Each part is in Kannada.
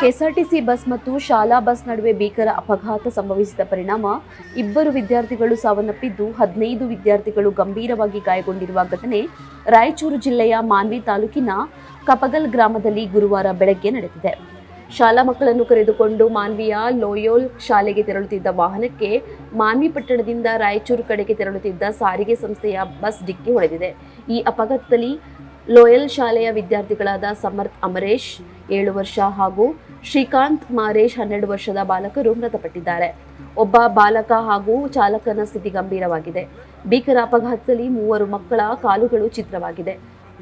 ಕೆಎಸ್ಆರ್ಟಿಸಿ ಬಸ್ ಮತ್ತು ಶಾಲಾ ಬಸ್ ನಡುವೆ ಭೀಕರ ಅಪಘಾತ ಸಂಭವಿಸಿದ ಪರಿಣಾಮ ಇಬ್ಬರು ವಿದ್ಯಾರ್ಥಿಗಳು ಸಾವನ್ನಪ್ಪಿದ್ದು ಹದಿನೈದು ವಿದ್ಯಾರ್ಥಿಗಳು ಗಂಭೀರವಾಗಿ ಗಾಯಗೊಂಡಿರುವ ಘಟನೆ ರಾಯಚೂರು ಜಿಲ್ಲೆಯ ಮಾನ್ವಿ ತಾಲೂಕಿನ ಕಪಗಲ್ ಗ್ರಾಮದಲ್ಲಿ ಗುರುವಾರ ಬೆಳಗ್ಗೆ ನಡೆದಿದೆ. ಶಾಲಾ ಮಕ್ಕಳನ್ನು ಕರೆದುಕೊಂಡು ಮಾನ್ವಿಯ ಲೋಯೋಲ್ ಶಾಲೆಗೆ ತೆರಳುತ್ತಿದ್ದ ವಾಹನಕ್ಕೆ ಮಾನ್ವಿ ಪಟ್ಟಣದಿಂದ ರಾಯಚೂರು ಕಡೆಗೆ ತೆರಳುತ್ತಿದ್ದ ಸಾರಿಗೆ ಸಂಸ್ಥೆಯ ಬಸ್ ಡಿಕ್ಕಿ ಹೊಡೆದಿದೆ. ಈ ಅಪಘಾತದಲ್ಲಿ ಲೋಯಲ್ ಶಾಲೆಯ ವಿದ್ಯಾರ್ಥಿಗಳಾದ ಸಮರ್ಥ್, ಅಮರೇಶ್ ಏಳು ವರ್ಷ ಹಾಗೂ ಶ್ರೀಕಾಂತ್ ಮಾರೇಶ್ ಹನ್ನೆರಡು ವರ್ಷದ ಬಾಲಕರು ಮೃತಪಟ್ಟಿದ್ದಾರೆ. ಒಬ್ಬ ಬಾಲಕ ಹಾಗೂ ಚಾಲಕನ ಸ್ಥಿತಿ ಗಂಭೀರವಾಗಿದೆ. ಭೀಕರ ಅಪಘಾತದಲ್ಲಿ ಮೂವರು ಮಕ್ಕಳ ಕಾಲುಗಳು ಚಿತ್ರವಾಗಿದೆ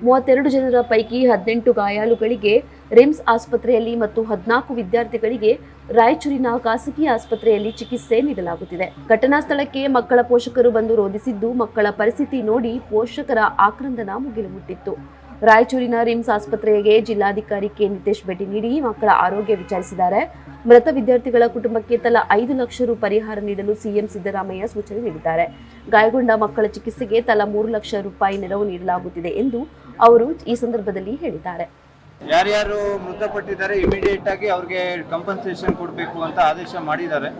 ಮೂವತ್ತೆರಡು ಜನರ ಪೈಕಿ ಹದಿನೆಂಟು ಗಾಯಾಳುಗಳಿಗೆ ರಿಮ್ಸ್ ಆಸ್ಪತ್ರೆಯಲ್ಲಿ ಮತ್ತು ಹದಿನಾಲ್ಕು ವಿದ್ಯಾರ್ಥಿಗಳಿಗೆ ರಾಯಚೂರಿನ ಖಾಸಗಿ ಆಸ್ಪತ್ರೆಯಲ್ಲಿ ಚಿಕಿತ್ಸೆ ನೀಡಲಾಗುತ್ತಿದೆ. ಘಟನಾ ಸ್ಥಳಕ್ಕೆ ಮಕ್ಕಳ ಪೋಷಕರು ಬಂದು ರೋಧಿಸಿದ್ದು ಮಕ್ಕಳ ಪರಿಸ್ಥಿತಿ ನೋಡಿ ಪೋಷಕರ ಆಕ್ರಂದನ ಮುಗಿಲು ಮುಟ್ಟಿತ್ತು. ರಾಯಚೂರಿನ ರಿಮ್ಸ್ ಆಸ್ಪತ್ರೆಗೆ ಜಿಲ್ಲಾಧಿಕಾರಿ ಕೆ ನಿತೇಶ್ ಭೇಟಿ ನೀಡಿ ಮಕ್ಕಳ ಆರೋಗ್ಯ ವಿಚಾರಿಸಿದ್ದಾರೆ. ಮೃತ ವಿದ್ಯಾರ್ಥಿಗಳ ಕುಟುಂಬಕ್ಕೆ ತಲಾ ಐದು ಲಕ್ಷ ರು ಪರಿಹಾರ ನೀಡಲು ಸಿಎಂ ಸಿದ್ದರಾಮಯ್ಯ ಸೂಚನೆ ನೀಡಿದ್ದಾರೆ. ಗಾಯಗೊಂಡ ಮಕ್ಕಳ ಚಿಕಿತ್ಸೆಗೆ ತಲಾ ಮೂರು ಲಕ್ಷ ರೂಪಾಯಿ ನೆರವು ನೀಡಲಾಗುತ್ತಿದೆ ಎಂದು ಅವರು ಈ ಸಂದರ್ಭದಲ್ಲಿ ಹೇಳಿದ್ದಾರೆ. ಯಾರ್ಯಾರು ಮೃತಪಟ್ಟಿದ್ದಾರೆ ಇಮಿಡಿಯೇಟ್ ಆಗಿ ಅವ್ರಿಗೆ ಕಂಪನ್ಸೇಷನ್ ಕೊಡಬೇಕು ಅಂತ ಆದೇಶ ಮಾಡಿದ್ದಾರೆ.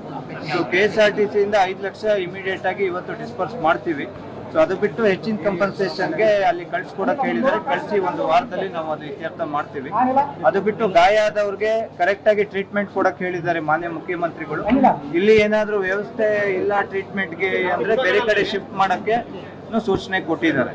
So K S R T ಐದು ಲಕ್ಷ ಇಮಿಡಿಯೇಟ್ ಆಗಿ ಇವತ್ತು ಡಿಸ್ಪರ್ಸ್ ಮಾಡ್ತೀವಿ. ಸೊ ಅದು ಬಿಟ್ಟು ಹೆಚ್ಚಿನ ಕಂಪನ್ಸೇಷನ್ಗೆ ಅಲ್ಲಿ ಕಳ್ಸಿಕೊಡಕ್ಕೆ ಹೇಳಿದ್ದಾರೆ ಕಳಿಸಿ ಒಂದು ವಾರದಲ್ಲಿ ನಾವು ಅದು ಇತ್ಯರ್ಥ ಮಾಡ್ತೀವಿ. ಅದು ಬಿಟ್ಟು ಗಾಯ ಆದವ್ರಿಗೆ ಕರೆಕ್ಟ್ ಆಗಿ ಟ್ರೀಟ್ಮೆಂಟ್ ಕೊಡಕ್ಕೆ ಹೇಳಿದ್ದಾರೆ ಮಾನ್ಯ ಮುಖ್ಯಮಂತ್ರಿಗಳು. ಇಲ್ಲಿ ಏನಾದರೂ ವ್ಯವಸ್ಥೆ ಇಲ್ಲ ಟ್ರೀಟ್ಮೆಂಟ್ಗೆ ಅಂದ್ರೆ ಬೇರೆ ಕಡೆ ಶಿಫ್ಟ್ ಮಾಡೋಕ್ಕೆ ಸೂಚನೆ ಕೊಟ್ಟಿದ್ದಾರೆ.